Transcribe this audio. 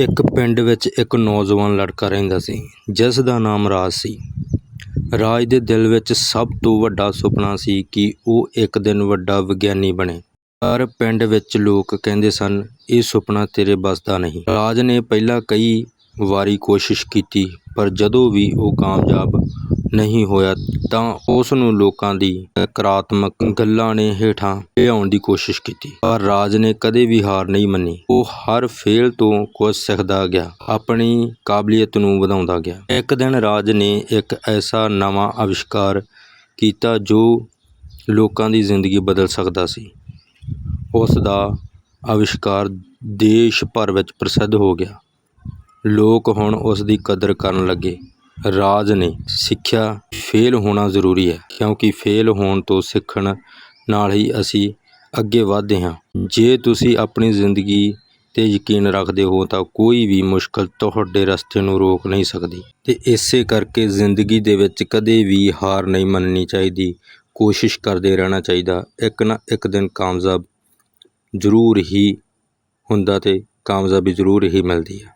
ਇੱਕ ਪਿੰਡ ਵਿੱਚ ਇੱਕ ਨੌਜਵਾਨ ਲੜਕਾ ਰਹਿੰਦਾ ਸੀ, ਜਿਸ ਦਾ ਨਾਮ ਰਾਜ ਸੀ। ਰਾਜ ਦੇ ਦਿਲ ਵਿੱਚ ਸਭ ਤੋਂ ਵੱਡਾ ਸੁਪਨਾ ਸੀ ਕਿ ਉਹ ਇੱਕ ਦਿਨ ਵੱਡਾ ਵਿਗਿਆਨੀ ਬਣੇ। ਪਰ ਪਿੰਡ ਵਿੱਚ ਲੋਕ ਕਹਿੰਦੇ ਸਨ, ਇਹ ਸੁਪਨਾ ਤੇਰੇ ਵੱਸ ਦਾ ਨਹੀਂ। ਰਾਜ ਨੇ ਪਹਿਲਾਂ ਕਈ ਵਾਰੀ ਕੋਸ਼ਿਸ਼ ਕੀਤੀ, ਪਰ ਜਦੋਂ ਵੀ ਉਹ ਕਾਮਯਾਬ ਨਹੀਂ ਹੋਇਆ ਤਾਂ ਉਸ ਨੂੰ ਲੋਕਾਂ ਦੀ ਨਕਾਰਾਤਮਕ ਗੱਲਾਂ ਨੇ ਹੇਠਾਂ ਲਿਆਉਣ ਦੀ ਕੋਸ਼ਿਸ਼ ਕੀਤੀ। ਪਰ ਰਾਜ ਨੇ ਕਦੇ ਵੀ ਹਾਰ ਨਹੀਂ ਮੰਨੀ। ਉਹ ਹਰ ਫੇਲ ਤੋਂ ਕੁਝ ਸਿੱਖਦਾ ਗਿਆ। ਆਪਣੀ ਕਾਬਲੀਅਤ ਨੂੰ ਵਧਾਉਂਦਾ ਗਿਆ। ਇੱਕ ਦਿਨ ਰਾਜ ਨੇ ਇੱਕ ਐਸਾ ਨਵਾਂ ਅਵਿਸ਼ਕਾਰ ਕੀਤਾ ਜੋ ਲੋਕਾਂ ਦੀ ਜ਼ਿੰਦਗੀ ਬਦਲ ਸਕਦਾ ਸੀ। ਉਸ ਦਾ ਅਵਿਸ਼ਕਾਰ ਦੇਸ਼ ਭਰ ਵਿੱਚ ਪ੍ਰਸਿੱਧ ਹੋ ਗਿਆ। ਲੋਕ ਹੁਣ ਉਸ ਦੀ ਕਦਰ ਕਰਨ ਲੱਗੇ। ਰਾਜ ਨੇ ਸਿੱਖਿਆ ਫੇਲ ਹੋਣਾ ਜ਼ਰੂਰੀ ਹੈ, ਕਿਉਂਕਿ ਫੇਲ ਹੋਣ ਤੋਂ ਸਿੱਖਣ ਨਾਲ ਹੀ ਅਸੀਂ ਅੱਗੇ ਵਧਦੇ ਹਾਂ। ਜੇ ਤੁਸੀਂ ਆਪਣੀ ਜ਼ਿੰਦਗੀ ਤੇ ਯਕੀਨ ਰੱਖਦੇ ਹੋ ਤਾਂ ਕੋਈ ਵੀ ਮੁਸ਼ਕਲ ਤੁਹਾਡੇ ਰਸਤੇ ਨੂੰ ਰੋਕ ਨਹੀਂ ਸਕਦੀ। ਤੇ ਇਸੇ ਕਰਕੇ ਜ਼ਿੰਦਗੀ ਦੇ ਵਿੱਚ ਕਦੇ ਵੀ ਹਾਰ ਨਹੀਂ ਮੰਨਣੀ ਚਾਹੀਦੀ। ਕੋਸ਼ਿਸ਼ ਕਰਦੇ ਰਹਿਣਾ ਚਾਹੀਦਾ। ਇੱਕ ਨਾ ਇੱਕ ਦਿਨ ਕਾਮਯਾਬ ਜ਼ਰੂਰ ਹੀ ਹੁੰਦਾ ਤੇ ਕਾਮਯਾਬੀ ਜ਼ਰੂਰ ਹੀ ਮਿਲਦੀ ਹੈ।